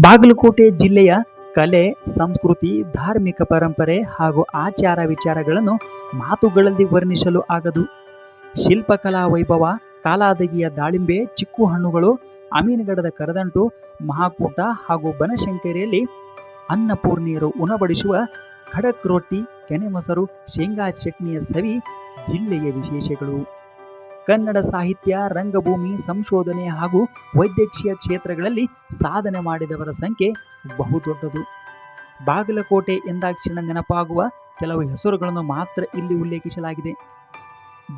ಬಾಗಲಕೋಟೆ ಜಿಲ್ಲೆಯ ಕಲೆ, ಸಂಸ್ಕೃತಿ, ಧಾರ್ಮಿಕ ಪರಂಪರೆ ಹಾಗೂ ಆಚಾರ ವಿಚಾರಗಳನ್ನು ಮಾತುಗಳಲ್ಲಿ ವರ್ಣಿಸಲು ಆಗದು. ಶಿಲ್ಪಕಲಾ ವೈಭವ, ಕಾಲಾದಗಿಯ ದಾಳಿಂಬೆ, ಚಿಕ್ಕು ಹಣ್ಣುಗಳು, ಅಮೀನಗಡದ ಕರದಂಟು, ಮಹಾಕೂಟ ಹಾಗೂ ಬನಶಂಕರಿಯಲ್ಲಿ ಅನ್ನಪೂರ್ಣಿಯರು ಉಣಬಡಿಸುವ ಖಡಕ್ ರೊಟ್ಟಿ ಕೆನೆ ಮೊಸರು ಶೇಂಗಾ ಚಟ್ನಿಯ ಸವಿ, ಜಿಲ್ಲೆಯ ವಿಶೇಷಗಳು. ಕನ್ನಡ ಸಾಹಿತ್ಯ, ರಂಗಭೂಮಿ, ಸಂಶೋಧನೆ ಹಾಗೂ ವೈದ್ಯಕೀಯ ಕ್ಷೇತ್ರಗಳಲ್ಲಿ ಸಾಧನೆ ಮಾಡಿದವರ ಸಂಖ್ಯೆ ಬಹುದೊಡ್ಡದು. ಬಾಗಲಕೋಟೆ ಎಂದಾಕ್ಷಣ ನೆನಪಾಗುವ ಕೆಲವು ಹೆಸರುಗಳನ್ನು ಮಾತ್ರ ಇಲ್ಲಿ ಉಲ್ಲೇಖಿಸಲಾಗಿದೆ.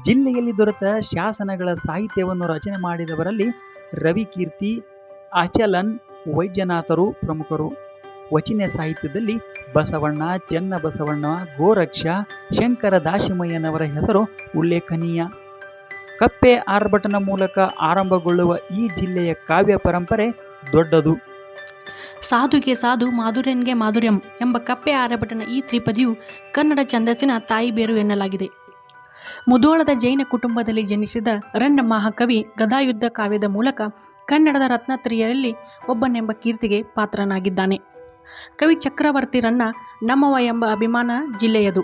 ಜಿಲ್ಲೆಯಲ್ಲಿ ದೊರೆತ ಶಾಸನಗಳ ಸಾಹಿತ್ಯವನ್ನು ರಚನೆ ಮಾಡಿದವರಲ್ಲಿ ರವಿಕೀರ್ತಿ, ಅಚಲನ್, ವೈದ್ಯನಾಥರು ಪ್ರಮುಖರು. ವಚನ ಸಾಹಿತ್ಯದಲ್ಲಿ ಬಸವಣ್ಣ, ಚೆನ್ನಬಸವಣ್ಣ, ಗೋರಕ್ಷ, ಶಂಕರ ದಾಶಿಮಯ್ಯನವರ ಹೆಸರು ಉಲ್ಲೇಖನೀಯ. ಕಪ್ಪೆ ಆರ್ಭಟನ ಮೂಲಕ ಆರಂಭಗೊಳ್ಳುವ ಈ ಜಿಲ್ಲೆಯ ಕಾವ್ಯ ಪರಂಪರೆ ದೊಡ್ಡದು. ಸಾಧುಗೆ ಸಾಧು, ಮಾಧುರ್ಯನ್ಗೆ ಮಾಧುರ್ಯಂ ಎಂಬ ಕಪ್ಪೆ ಆರ್ಭಟನ ಈ ತ್ರಿಪದಿಯು ಕನ್ನಡ ಛಂದಸ್ಸಿನ ತಾಯಿ ಬೇರು ಎನ್ನಲಾಗಿದೆ. ಮುದೋಳದ ಜೈನ ಕುಟುಂಬದಲ್ಲಿ ಜನಿಸಿದ ರಣ್ಣ ಮಹಾಕವಿ ಗದಾಯುದ್ಧ ಕಾವ್ಯದ ಮೂಲಕ ಕನ್ನಡದ ರತ್ನತ್ರಿಯರಲ್ಲಿ ಒಬ್ಬನೆಂಬ ಕೀರ್ತಿಗೆ ಪಾತ್ರನಾಗಿದ್ದಾನೆ. ಕವಿ ಚಕ್ರವರ್ತಿ ರನ್ನ ನಮ್ಮವ ಎಂಬ ಅಭಿಮಾನ ಜಿಲ್ಲೆಯದು.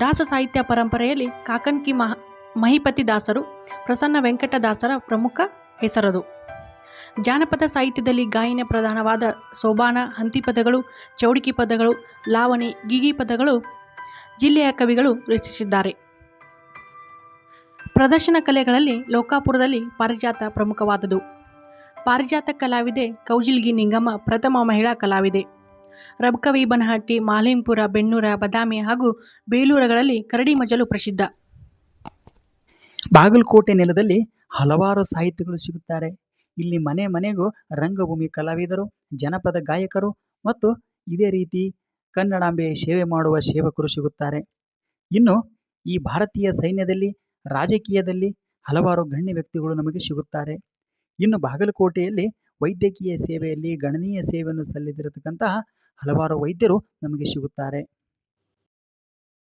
ದಾಸ ಸಾಹಿತ್ಯ ಪರಂಪರೆಯಲ್ಲಿ ಕಾಕನ್ಕಿ ಮಹ ಮಹಿಪತಿ ದಾಸರು ಪ್ರಸನ್ನ ವೆಂಕಟದಾಸರ ಪ್ರಮುಖ ಹೆಸರದು. ಜಾನಪದ ಸಾಹಿತ್ಯದಲ್ಲಿ ಗಾಯನ ಪ್ರಧಾನವಾದ ಸೋಬಾನ, ಹಂತಿ ಪದಗಳು, ಚೌಡಿಕಿ ಪದಗಳು, ಲಾವಣಿ, ಗಿಗಿ ಪದಗಳು ಜಿಲ್ಲೆಯ ಕವಿಗಳು ರಚಿಸಿದ್ದಾರೆ. ಪ್ರದರ್ಶನ ಕಲೆಗಳಲ್ಲಿ ಲೋಕಾಪುರದಲ್ಲಿ ಪಾರಿಜಾತ ಪ್ರಮುಖವಾದುದು ಪಾರಿಜಾತ ಕಲಾವಿದೆ ಕೌಜಿಲ್ಗಿ ನಿಂಗಮ್ಮ ಪ್ರಥಮ ಮಹಿಳಾ ಕಲಾವಿದೆ. ರಬ್ಕವಿ, ಬನಹಟ್ಟಿ, ಮಾಲಿಂಪುರ ಬೆನ್ನೂರ ಬದಾಮಿ ಹಾಗೂ ಬೇಲೂರುಗಳಲ್ಲಿ ಕರಡಿ ಮಜಲು ಪ್ರಸಿದ್ಧ. ಬಾಗಲಕೋಟೆ ನೆಲದಲ್ಲಿ ಹಲವಾರು ಸಾಹಿತ್ಯಗಳು ಸಿಗುತ್ತಾರೆ. ಇಲ್ಲಿ ಮನೆ ಮನೆಗೂ ರಂಗಭೂಮಿ ಕಲಾವಿದರು, ಜನಪದ ಗಾಯಕರು ಮತ್ತು ಇದೇ ರೀತಿ ಕನ್ನಡಾಂಬೆಯ ಸೇವೆ ಮಾಡುವ ಸೇವಕರು ಸಿಗುತ್ತಾರೆ. ಇನ್ನು ಈ ಭಾರತೀಯ ಸೈನ್ಯದಲ್ಲಿ, ರಾಜಕೀಯದಲ್ಲಿ ಹಲವಾರು ಗಣ್ಯ ವ್ಯಕ್ತಿಗಳು ನಮಗೆ ಸಿಗುತ್ತಾರೆ. ಇನ್ನು ಬಾಗಲಕೋಟೆಯಲ್ಲಿ ವೈದ್ಯಕೀಯ ಸೇವೆಯಲ್ಲಿ ಗಣನೀಯ ಸೇವೆಯನ್ನು ಸಲ್ಲಿಸಿರತಕ್ಕಂತಹ ಹಲವಾರು ವೈದ್ಯರು ನಮಗೆ ಸಿಗುತ್ತಾರೆ.